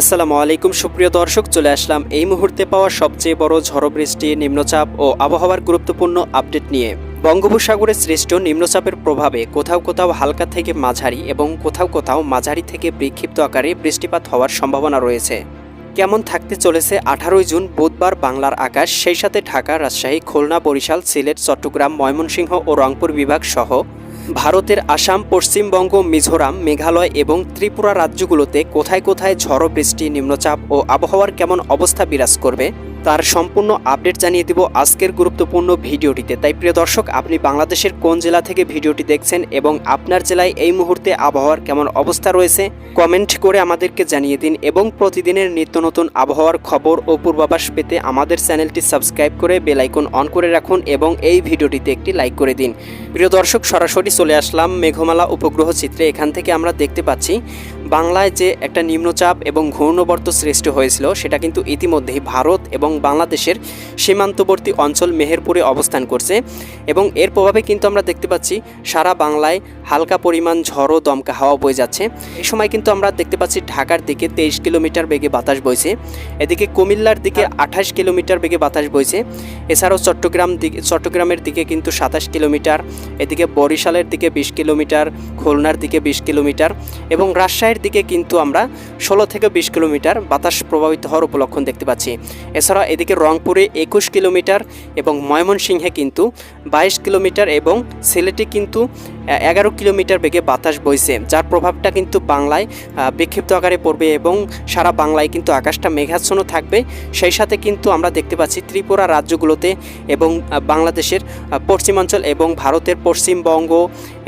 আসসালামু আলাইকুম, সুপ্রিয় দর্শক, চলে আসলাম এই মুহূর্তে পাওয়া সবচেয়ে বড় ঝড় বৃষ্টি, নিম্নচাপ ও আবহাওয়ার গুরুত্বপূর্ণ আপডেট নিয়ে। বঙ্গোপসাগরে সৃষ্ট নিম্নচাপের প্রভাবে কোথাও কোথাও হালকা থেকে মাঝারি এবং কোথাও কোথাও মাঝারি থেকে বিক্ষিপ্ত আকারে বৃষ্টিপাত হওয়ার সম্ভাবনা রয়েছে। কেমন থাকতে চলেছে আঠারোই জুন, বুধবার বাংলার আকাশ, সেই সাথে ঢাকা, রাজশাহী, খুলনা, বরিশাল, সিলেট, চট্টগ্রাম, ময়মনসিংহ ও রংপুর বিভাগ সহ ভারতের আসাম, পশ্চিমবঙ্গ, মিজোরাম, মেঘালয় এবং ত্রিপুরা রাজ্যগুলোতে কোথায় কোথায় ঝড় বৃষ্টি, নিম্নচাপ ও আবহাওয়ার কেমন অবস্থা বিরাজ করবে? তার সম্পূর্ণ আপডেট জানিয়ে দিব আজকের গুরুত্বপূর্ণ ভিডিওটিতে। তাই প্রিয় দর্শক, আপনি বাংলাদেশের কোন জেলা থেকে ভিডিওটি দেখছেন এবং আপনার জেলায় এই মুহূর্তে আবহাওয়ার কেমন অবস্থা রয়েছে, কমেন্ট করে আমাদেরকে জানিয়ে দিন এবং প্রতিদিনের নিত্য নতুন আবহাওয়ার খবর ও পূর্বাভাস পেতে আমাদের চ্যানেলটি সাবস্ক্রাইব করে বেলাইকন অন করে রাখুন এবং এই ভিডিওটিতে একটি লাইক করে দিন। প্রিয় দর্শক, সরাসরি চলে আসলাম মেঘমালা উপগ্রহ চিত্রে। এখান থেকে আমরা দেখতে পাচ্ছি বাংলায় যে একটা নিম্নচাপ এবং ঘূর্ণবর্ত সৃষ্টি হয়েছিল, সেটা কিন্তু ইতিমধ্যেই ভারত এবং বাংলাদেশের সীমান্তবর্তী অঞ্চল মেহেরপুরে অবস্থান করছে এবং এর প্রভাবে কিন্তু আমরা দেখতে পাচ্ছি সারা বাংলায় হালকা পরিমাণ ঝড়ো দমকা হাওয়া বয়ে যাচ্ছে। এ সময় কিন্তু আমরা দেখতে পাচ্ছি ঢাকার দিকে তেইশ কিলোমিটার বেগে বাতাস বইছে, এদিকে কুমিল্লার দিকে আঠাশ কিলোমিটার বেগে বাতাস বইছে, এছাড়াও চট্টগ্রাম দিকে, চট্টগ্রামের দিকে কিন্তু সাতাশ কিলোমিটার, এদিকে বরিশালের দিকে বিশ কিলোমিটার, খুলনার দিকে বিশ কিলোমিটার এবং রাজশাহীর দিকে কিন্তু আমরা ষোলো থেকে বিশ কিলোমিটার বাতাস প্রভাবিত হওয়ার উপলক্ষণ দেখতে পাচ্ছি। এছাড়া এদিকে রংপুরে একুশ কিলোমিটার এবং ময়মনসিংহে কিন্তু বাইশ কিলোমিটার এবং সিলেটে কিন্তু এগারো কিলোমিটার বেগে বাতাস বইছে। যার প্রভাবটা কিন্তু বাংলায় বিক্ষিপ্ত আকারে পড়বে এবং সারা বাংলায় কিন্তু আকাশটা মেঘাচ্ছন্ন থাকবে। সেই সাথে কিন্তু আমরা দেখতে পাচ্ছি ত্রিপুরা রাজ্যগুলোতে এবং বাংলাদেশের পশ্চিমাঞ্চল এবং ভারতের পশ্চিমবঙ্গ,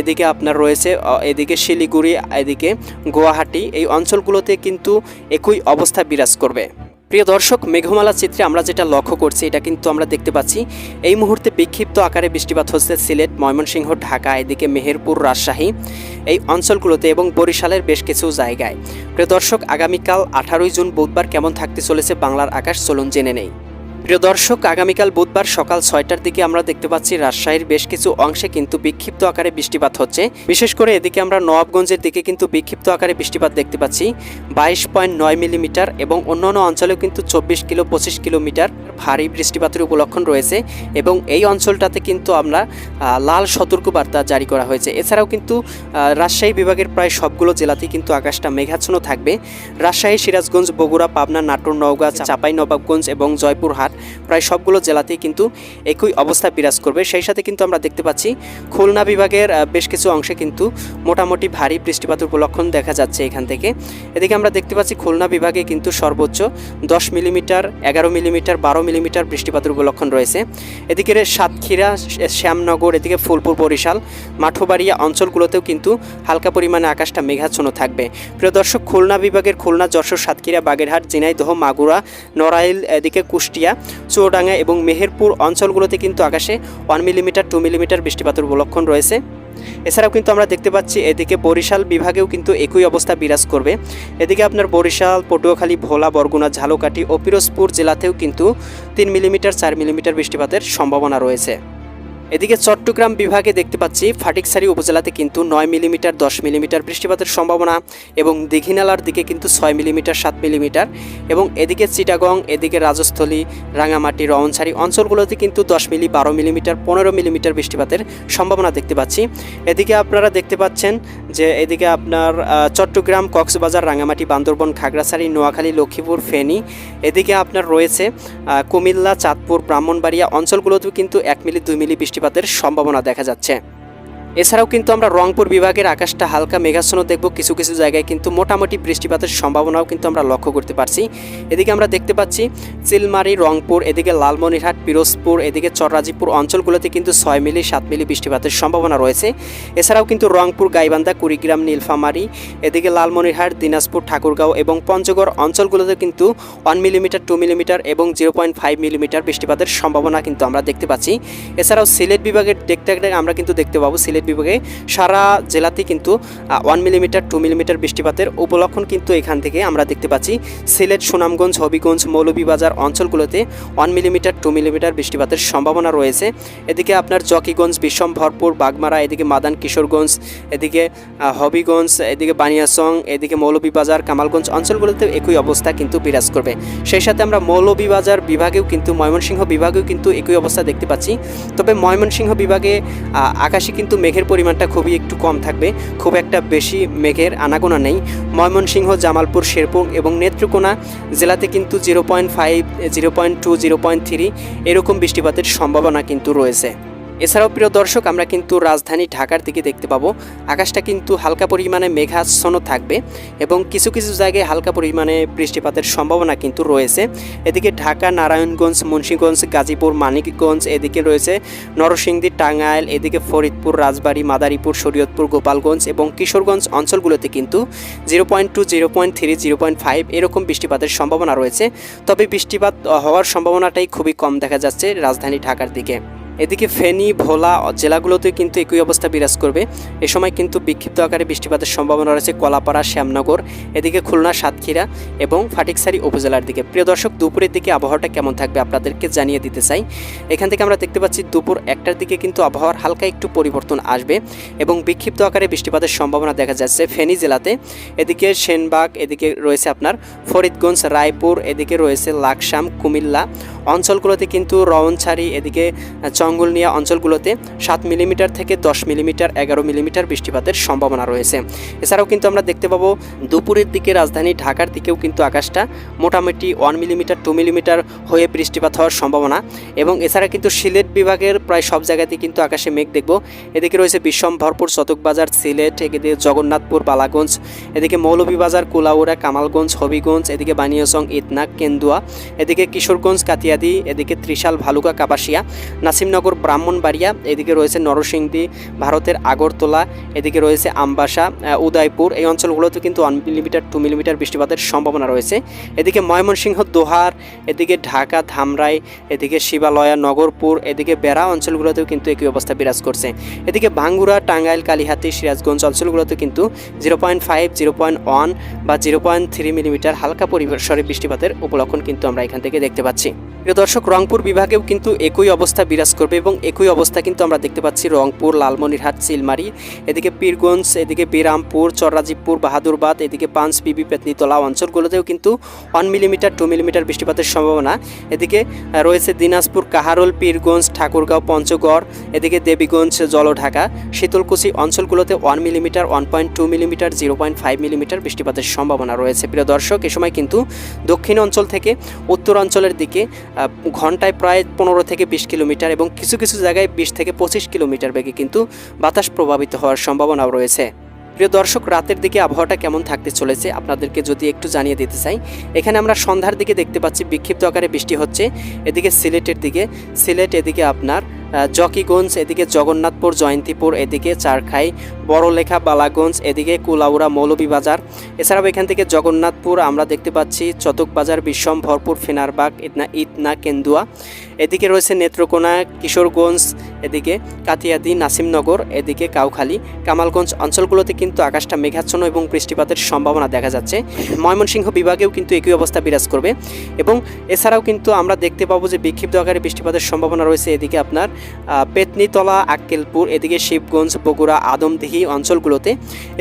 এদিকে আপনার রয়েছে এদিকে শিলিগুড়ি, এদিকে গুয়াহাটি, এই অঞ্চলগুলোতে কিন্তু একই অবস্থা বিরাজ করবে। প্রিয় দর্শক, মেঘমালা চিত্রে আমরা যেটা লক্ষ্য করছি, এটা কিন্তু আমরা দেখতে পাচ্ছি। এই মুহূর্তে বিক্ষিপ্ত আকারে বৃষ্টিপাত হচ্ছে সিলেট, ময়মনসিংহ, ঢাকা, এদিকে মেহেরপুর, রাজশাহী এই অঞ্চলগুলোতে এবং বরিশালের বেশ কিছু জায়গায়। প্রিয় দর্শক, আগামীকাল আঠারোই জুন বুধবার কেমন থাকতে চলেছে বাংলার আকাশ, চলুন জেনে নেই। প্রিয় দর্শক, আগামীকাল বুধবার সকাল ছয়টার দিকে আমরা দেখতে পাচ্ছি রাজশাহীর বেশ কিছু অংশে কিন্তু বিক্ষিপ্ত আকারে বৃষ্টিপাত হচ্ছে। বিশেষ করে এদিকে আমরা নবাবগঞ্জের দিকে কিন্তু বিক্ষিপ্ত আকারে বৃষ্টিপাত দেখতে পাচ্ছি। বাইশ পয়েন্ট নয় মিলিমিটার এবং অন্যান্য অঞ্চলেও কিন্তু চব্বিশ কিলো, পঁচিশ কিলোমিটার ভারী বৃষ্টিপাতের উপলক্ষণ রয়েছে এবং এই অঞ্চলটাতে কিন্তু আমরা লাল সতর্কবার্তা জারি করা হয়েছে। এছাড়াও কিন্তু রাজশাহী বিভাগের প্রায় সবগুলো জেলাতেই কিন্তু আকাশটা মেঘাচ্ছন্ন থাকবে। রাজশাহী, সিরাজগঞ্জ, বগুড়া, পাবনা, নাটোর, নওগাঁ, চাপাই, নবাবগঞ্জ এবং জয়পুরহাট প্রায় সবগুলো জেলাতেই কিন্তু একই অবস্থা বিরাজ করবে। সেই সাথে কিন্তু আমরা দেখতে পাচ্ছি, খুলনা বিভাগের বেশ কিছু অংশে কিন্তু মোটামুটি ভারী বৃষ্টিপাতের উপলক্ষণ দেখা যাচ্ছে এখান থেকে। এদিকে আমরা দেখতে পাচ্ছি, খুলনা বিভাগে কিন্তু সর্বোচ্চ দশ মিলিমিটার, এগারো মিলিমিটার, বারো মিলিমিটার বৃষ্টিপাতের উপলক্ষণ রয়েছে। এদিকে সাতক্ষীরা শ্যামনগর, এদিকে ফুলপুর, বরিশাল, মাঠোবাড়িয়া অঞ্চলগুলোতেও কিন্তু হালকা পরিমাণে আকাশটা মেঘাচ্ছন্ন থাকবে। প্রিয় দর্শক, খুলনা বিভাগের খুলনা, যশোর, সাতক্ষীরা, বাগেরহাট, ঝিনাইদহ, মাগুরা, নড়াইল, এদিকে কুষ্টিয়া চুয়াডাঙ্গা এবং মেহেরপুর অঞ্চলগুলোতে কিন্তু আকাশে ওয়ান মিলিমিটার টু মিলিমিটার বৃষ্টিপাতের উপলক্ষণ রয়েছে। এছাড়াও কিন্তু আমরা দেখতে পাচ্ছি এদিকে বরিশাল বিভাগেও কিন্তু একই অবস্থা বিরাজ করবে। এদিকে আপনার বরিশাল, পটুয়াখালী, ভোলা, বরগুনা, ঝালকাঠি ও পিরোজপুর জেলাতেও কিন্তু তিন মিলিমিটার চার মিলিমিটার বৃষ্টিপাতের সম্ভাবনা রয়েছে। এদিকে চট্টগ্রাম বিভাগে দেখতে পাচ্ছি ফাটিকসারি উপজেলাতে কিন্তু নয় মিলিমিটার, দশ মিলিমিটার বৃষ্টিপাতের সম্ভাবনা এবং দীঘিনালার দিকে কিন্তু ছয় মিলিমিটার, সাত মিলিমিটার এবং এদিকে চিটাগং, এদিকে রাজস্থলী, রাঙামাটি, রওনছাড়ি অঞ্চলগুলোতে কিন্তু দশ মিলি, বারো মিলিমিটার, পনেরো মিলিমিটার বৃষ্টিপাতের সম্ভাবনা দেখতে পাচ্ছি। এদিকে আপনারা দেখতে পাচ্ছেন যে এদিকে আপনার চট্টগ্রাম, কক্সবাজার, রাঙামাটি, বান্দরবন, খাগড়াছড়ি, নোয়াখালী, লক্ষ্মীপুর, ফেনী, এদিকে আপনার রয়েছে কুমিল্লা, চাঁদপুর, ব্রাহ্মণবাড়িয়া অঞ্চলগুলোতেও কিন্তু এক মিলি, দুই মিলি বৃষ্টিপাতের সম্ভাবনা দেখা যাচ্ছে। এছাড়াও কিন্তু আমরা রংপুর বিভাগের আকাশটা হালকা মেঘাচ্ছন্ন দেখব কিছু কিছু জায়গায়, কিন্তু মোটামুটি বৃষ্টিপাতের সম্ভাবনাও কিন্তু আমরা লক্ষ্য করতে পারছি। এদিকে আমরা দেখতে পাচ্ছি চিলমারি, রংপুর, এদিকে লালমনিরহাট, পিরোজপুর, এদিকে চররাজিপুর অঞ্চলগুলোতে কিন্তু ছয় মিলি, সাত মিলি বৃষ্টিপাতের সম্ভাবনা রয়েছে। এছাড়াও কিন্তু রংপুর, গাইবান্ধা, কুড়িগ্রাম, নীলফামারী, এদিকে লালমনিরহাট, দিনাজপুর, ঠাকুরগাঁও এবং পঞ্চগড় অঞ্চলগুলোতে কিন্তু ওয়ান মিলিমিটার, টু মিলিমিটার এবং জিরো পয়েন্ট ফাইভ মিলিমিটার বৃষ্টিপাতের সম্ভাবনা কিন্তু আমরা দেখতে পাচ্ছি। এছাড়াও সিলেট বিভাগের দেখতে আমরা কিন্তু দেখতে পাবো। সিলেট বিভাগে সারা জেলাতে কিন্তু ওয়ান মিলিমিটার টু মিলিমিটার বৃষ্টিপাতের উপলক্ষণ কিন্তু এখান থেকে আমরা দেখতে পাচ্ছি। সিলেট, সুনামগঞ্জ, হবিগঞ্জ, মৌলভীবাজার অঞ্চলগুলোতে ওয়ান মিলিমিটার টু মিলিমিটার বৃষ্টিপাতের সম্ভাবনা রয়েছে। এদিকে আপনার জকিগঞ্জ, বিষম, ভরপুর, বাগমারা, এদিকে মাদান, কিশোরগঞ্জ, এদিকে হবিগঞ্জ, এদিকে বানিয়াসং এদিকে মৌলভীবাজার, কামালগঞ্জ অঞ্চলগুলোতেও একই অবস্থা কিন্তু বিরাজ করবে। সেই সাথে আমরা মৌলভীবাজার বিভাগেও কিন্তু, ময়মনসিংহ বিভাগেও কিন্তু একই অবস্থা দেখতে পাচ্ছি। তবে ময়মনসিংহ বিভাগে আকাশে কিন্তু মেঘের পরিমাণটা খুবই একটু কম থাকবে। খুব একটা বেশি মেঘের আনাগোনা নেই। ময়মনসিংহ, জামালপুর, শেরপুর এবং নেত্রকোনা জেলাতে কিন্তু zero point five, zero point two, zero point three এরকম বৃষ্টিপাতের সম্ভাবনা কিন্তু রয়েছে। এছাড়াও প্রিয় দর্শক, আমরা কিন্তু রাজধানী ঢাকার দিকে দেখতে পাবো। আকাশটা কিন্তু হালকা পরিমাণে মেঘাচ্ছন্ন থাকবে এবং কিছু কিছু জায়গায় হালকা পরিমাণে বৃষ্টিপাতের সম্ভাবনা কিন্তু রয়েছে। এদিকে ঢাকা, নারায়ণগঞ্জ, মুন্সীগঞ্জ, গাজীপুর, মানিকগঞ্জ, এদিকে রয়েছে নরসিংদী, টাঙ্গাইল, এদিকে ফরিদপুর, রাজবাড়ী, মাদারীপুর, শরীয়তপুর, গোপালগঞ্জ এবং কিশোরগঞ্জ অঞ্চলগুলোতে কিন্তু zero point two, zero point three, zero point five এরকম বৃষ্টিপাতের সম্ভাবনা রয়েছে। তবে বৃষ্টিপাত হওয়ার সম্ভাবনাটাই খুবই কম দেখা যাচ্ছে রাজধানী ঢাকার দিকে। এদিকে ফেনী, ভোলা জেলাগুলোতে কিন্তু একই অবস্থা বিরাজ করবে। এ সময় কিন্তু বিক্ষিপ্ত আকারে বৃষ্টিপাতের সম্ভাবনা রয়েছে কলাপাড়া, শ্যামনগর, এদিকে খুলনা, সাতক্ষীরা এবং ফাটিকসারি উপজেলার দিকে। প্রিয় দর্শক, দুপুরের দিকে আবহাওয়াটা কেমন থাকবে আপনাদেরকে জানিয়ে দিতে চাই। এখান থেকে আমরা দেখতে পাচ্ছি দুপুর একটার দিকে কিন্তু আবহাওয়ার হালকা একটু পরিবর্তন আসবে এবং বিক্ষিপ্ত আকারে বৃষ্টিপাতের সম্ভাবনা দেখা যাচ্ছে ফেনী জেলাতে। এদিকে সেনবাগ, এদিকে রয়েছে আপনার ফরিদগঞ্জ, রায়পুর, এদিকে রয়েছে লাকসাম, কুমিল্লা অঞ্চলগুলোতে কিন্তু রওন রওনছাড়ি এদিকে চঙ্গলনিয়া অঞ্চলগুলোতে সাত মিলিমিটার থেকে দশ মিলিমিটার, এগারো মিলিমিটার বৃষ্টিপাতের সম্ভাবনা রয়েছে। এছাড়াও কিন্তু আমরা দেখতে পাবো দুপুরের দিকে রাজধানী ঢাকার দিকেও কিন্তু আকাশটা মোটামুটি ওয়ান মিলিমিটার, টু মিলিমিটার হয়ে বৃষ্টিপাত হওয়ার সম্ভাবনা। এবং এছাড়া কিন্তু সিলেট বিভাগের প্রায় সব জায়গাতেই কিন্তু আকাশে মেঘ দেখব। এদিকে রয়েছে বিশ্বম ভরপুর চতকবাজার, সিলেট, এদিকে জগন্নাথপুর, বালাগঞ্জ, এদিকে মৌলভীবাজার, কুলাউড়া, কামালগঞ্জ, হবিগঞ্জ, এদিকে বানিয়াসং ইতনাক কেন্দুয়া, এদিকে কিশোরগঞ্জ কাতিয়াদি এদিকে ত্রিশাল, ভালুকা কাপাসিয়া নাসিমনগর, ব্রাহ্মণবাড়িয়া, এদিকে রয়েছে নরসিংদী, ভারতের আগরতলা, এদিকে রয়েছে আমবাসা উদয়পুর। এই অঞ্চলগুলোতে কিন্তু ওয়ান মিলিমিটার টু মিলিমিটার বৃষ্টিপাতের সম্ভাবনা রয়েছে। এদিকে ময়মনসিংহ, দোহার, এদিকে ঢাকা, ধামরাই, এদিকে শিবালয়া, নগরপুর, এদিকে বেড়া অঞ্চলগুলোতেও কিন্তু একই অবস্থা বিরাজ করছে। এদিকে ভাঙ্গুড়া টাঙ্গাইল, কালিহাতি, সিরাজগঞ্জ অঞ্চলগুলোতে কিন্তু zero point five zero point one বা জিরো পয়েন্ট থ্রি মিলিমিটার হালকা পরিসরে বৃষ্টিপাতের উপলক্ষণ কিন্তু আমরা এখান থেকে দেখতে পাচ্ছি। প্রিয় দর্শক, রংপুর বিভাগেও কিন্তু একই অবস্থা বিরাজ করবে এবং একই অবস্থা কিন্তু আমরা দেখতে পাচ্ছি রংপুর, লালমনিরহাট চিলমারি এদিকে পীরগঞ্জ, এদিকে বিরামপুর, চররাজীবপুর, বাহাদুরবাদ, এদিকে পাঁচ বিবি পেতনিতলা অঞ্চলগুলোতেও কিন্তু ওয়ান মিলিমিটার টু মিলিমিটার বৃষ্টিপাতের সম্ভাবনা। এদিকে রয়েছে দিনাজপুর, কাহারোল, পীরগঞ্জ, ঠাকুরগাঁও, পঞ্চগড়, এদিকে দেবীগঞ্জ, জলঢাকা, শীতলকুচি অঞ্চলগুলোতে one millimetre one point two millimetre zero point five millimetre বৃষ্টিপাতের সম্ভাবনা রয়েছে। প্রিয় দর্শক, এ সময় কিন্তু দক্ষিণ অঞ্চল থেকে উত্তর অঞ্চলের দিকে ঘন্টায় প্রায় পনেরো থেকে বিশ কিলোমিটার এবং কিছু কিছু জায়গায় বিশ থেকে পঁচিশ কিলোমিটার বেগে কিন্তু বাতাস প্রভাবিত হওয়ার সম্ভাবনাও রয়েছে। প্রিয় দর্শক, রাতের দিকে আবহাওয়াটা কেমন থাকতে চলেছে আপনাদেরকে যদি একটু জানিয়ে দিতে চাই, এখানে আমরা সন্ধ্যার দিকে দেখতে পাচ্ছি বিক্ষিপ্ত আকারে বৃষ্টি হচ্ছে, এদিকে সিলেটের দিকে, সিলেট এদিকে আপনার জকিগঞ্জ, এদিকে জগন্নাথপুর, জয়ন্তীপুর, এদিকে চারখাই, বড়লেখা, বালাগঞ্জ, এদিকে কুলাউড়া, মৌলভীবাজার। এছাড়াও এখান থেকে জগন্নাথপুর আমরা দেখতে পাচ্ছি চতকবাজার বিশ্বম ভরপুর, ফেনারবাগ, ইতনা ইতনা, কেন্দুয়া। এদিকে রয়েছে নেত্রকোনা, কিশোরগঞ্জ এদিকে কাতিয়াদি নাসিমনগর, এদিকে কাউখালী, কামালগঞ্জ অঞ্চলগুলোতে কিন্তু আকাশটা মেঘাচ্ছন্ন এবং বৃষ্টিপাতের সম্ভাবনা দেখা যাচ্ছে। ময়মনসিংহ বিভাগেও কিন্তু একই অবস্থা বিরাজ করবে। এবং এছাড়াও কিন্তু আমরা দেখতে পাবো যে বিক্ষিপ্ত আকারে বৃষ্টিপাতের সম্ভাবনা রয়েছে এদিকে আপনার পেতনিতলা, আক্কেলপুর, এদিকে শিবগঞ্জ, বগুড়া, আদমদিহি অঞ্চলগুলোতে।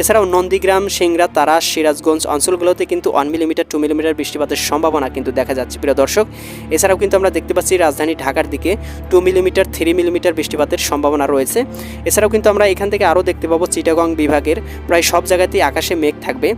এছাড়াও নন্দীগ্রাম, সিংরা, তারা, সিরাজগঞ্জ অঞ্চলগুলোতে কিন্তু ওয়ান মিলিমিটার টু মিলিমিটার বৃষ্টিপাতের সম্ভাবনা কিন্তু দেখা যাচ্ছে। প্রিয় দর্শক, এছাড়াও কিন্তু আমরা দেখতে পাচ্ছি রাজধানী ঢাকার দিকে টু মিলিমিটার থ্রি মিলিমিটার বৃষ্টিপাতের সম্ভাবনা রয়েছে। এছাড়াও কিন্তু আমরা এখান থেকে আরও দেখতে পাবো চিটাগং বিভাগের প্রায় সব জায়গাতেই আকাশে মেঘ থাকবে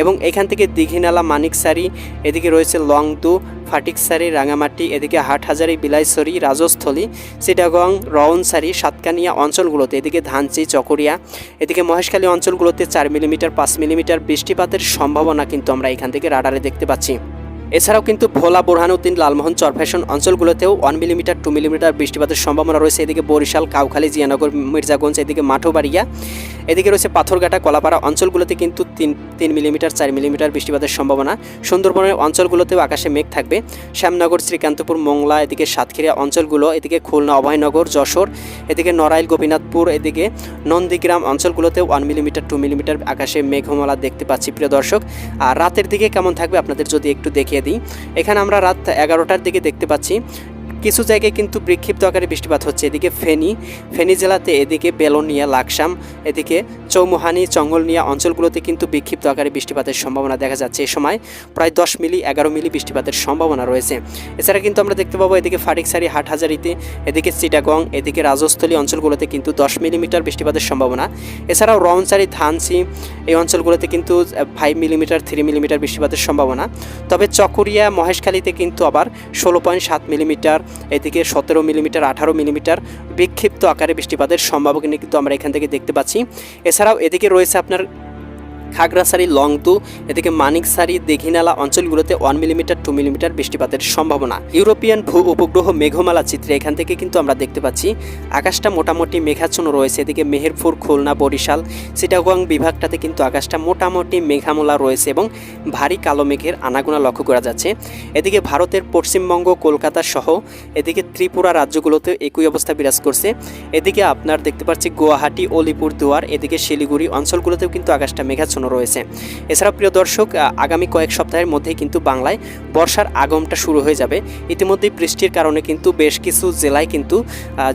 এবং এখান থেকে দীঘিনালা, মানিকসারি, এদিকে রয়েছে লংদু, ফাটিকসারি, রাঙামাটি, এদিকে হাটহাজারি, বিলাইছড়ি, রাজস্থলী, চিটাগং, রওনসারি, সাতকানিয়া অঞ্চলগুলোতে, এদিকে ধানচি, চকরিয়া, এদিকে মহেশখালী অঞ্চলগুলোতে চার মিলিমিটার, পাঁচ মিলিমিটার বৃষ্টিপাতের সম্ভাবনা কিন্তু আমরা এখান থেকে রাডারে দেখতে পাচ্ছি। এছাড়াও কিন্তু ভোলা বোরহানুদ্দিন লালমোহন চরফ্যাশন অঞ্চলগুলোতেও ওয়ান মিলিমিটার টু মিলিমিটার বৃষ্টিপাতের সম্ভাবনা রয়েছে। এদিকে বরিশাল, কাউখালী, জিয়ানগর, মির্জাগঞ্জ, এদিকে মাঠোবাড়িয়া, এদিকে রয়েছে পাথরঘাটা, কলাপাড়া অঞ্চলগুলোতে কিন্তু তিন তিন মিলিমিটার চার মিলিমিটার বৃষ্টিপাতের সম্ভাবনা। সুন্দরবনের অঞ্চলগুলোতেও আকাশে মেঘ থাকবে। শ্যামনগর, শ্রীকান্তপুর, মোংলা, এদিকে সাতক্ষীরা অঞ্চলগুলো, এদিকে খুলনা, অভয়নগর, যশোর, এদিকে নড়াইল, গোপীনাথপুর, এদিকে নন্দীগ্রাম অঞ্চলগুলোতেও ওয়ান মিলিমিটার টু মিলিমিটার আকাশে মেঘমালা দেখতে পাচ্ছি, প্রিয় দর্শক। আর রাতের দিকে কেমন থাকবে আপনাদের যদি একটু দেখিয়ে দিই। এখানে আমরা রাত এগারোটার দিকে দেখতে পাচ্ছি। কিছু জায়গায় কিন্তু বিক্ষিপ্ত আকারে বৃষ্টিপাত হচ্ছে। এদিকে ফেনী ফেনী জেলাতে এদিকে বেলনিয়া, লাকসাম, এদিকে চৌমুহানি, চঙ্গলনিয়া অঞ্চলগুলোতে কিন্তু বিক্ষিপ্ত আকারে বৃষ্টিপাতের সম্ভাবনা দেখা যাচ্ছে। এই সময় প্রায় দশ মিলি, এগারো মিলি বৃষ্টিপাতের সম্ভাবনা রয়েছে। এছাড়া কিন্তু আমরা দেখতে পাবো এদিকে ফাটিকসারি, হাটহাজারিতে, এদিকে চিটাগং, এদিকে রাজস্থলী অঞ্চলগুলোতে কিন্তু দশ মিলিমিটার বৃষ্টিপাতের সম্ভাবনা। এছাড়াও রওনচারি ধানসি এই অঞ্চলগুলোতে কিন্তু ফাইভ মিলিমিটার থ্রি মিলিমিটার বৃষ্টিপাতের সম্ভাবনা। তবে চকরিয়া, মহেশখালীতে কিন্তু আবার ষোলো পয়েন্ট সাত মিলিমিটার এদিকে সতেরো মিলিমিটার, আঠারো মিলিমিটার বিক্ষিপ্ত আকারে বৃষ্টিপাতের সম্ভাবনা কিন্তু আমরা এখান থেকে দেখতে পাচ্ছি। এছাড়াও এদিকে রয়েছে আপনার খাগড়াছড়ি, লংতু, এদিকে মানিকসারি দীঘিনালা অঞ্চলগুলোতে ওয়ান মিলিমিটার টু মিলিমিটার বৃষ্টিপাতের সম্ভাবনা। ইউরোপিয়ান ভূ উপগ্রহ মেঘমালা চিত্রে এখান থেকে কিন্তু আমরা দেখতে পাচ্ছি, আকাশটা মোটামুটি মেঘাচ্ছন্ন রয়েছে, এদিকে মেহেরপুর, খুলনা, বরিশাল, চিটাগং বিভাগটাতে কিন্তু আকাশটা মোটামুটি মেঘামলা রয়েছে এবং ভারী কালো মেঘের আনাগোনা লক্ষ্য করা যাচ্ছে। এদিকে ভারতের পশ্চিমবঙ্গ, কলকাতা সহ এদিকে ত্রিপুরা রাজ্যগুলোতে একই অবস্থা বিরাজ করছে। এদিকে আপনার দেখতে পাচ্ছি, গুয়াহাটি, অলিপুর দুয়ার, এদিকে শিলিগুড়ি অঞ্চলগুলোতেও কিন্তু আকাশটা মেঘাচ্ছন্ন রয়েছে। এছাড়া প্রিয় দর্শক আগামী কয়েক সপ্তাহের মধ্যেই কিন্তু বাংলায় বর্ষার আগমটা শুরু হয়ে যাবে। ইতিমধ্যেই বৃষ্টির কারণে কিন্তু বেশ কিছু জেলায় কিন্তু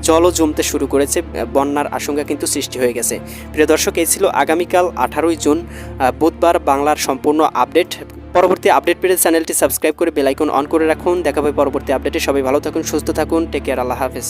জলও জমতে শুরু করেছে বন্যার আশঙ্কা কিন্তু সৃষ্টি হয়ে গেছে। প্রিয় দর্শক, এই ছিল আগামীকাল আঠারোই জুন বুধবার বাংলার সম্পূর্ণ আপডেট। পরবর্তী আপডেট পেতে চ্যানেলটি সাবস্ক্রাইব করে বেলাইকন অন করে রাখুন। দেখা হবে পরবর্তী আপডেটে। সবাই ভালো থাকুন, সুস্থ থাকুন। টেক কেয়ার, আল্লাহ হাফেজ।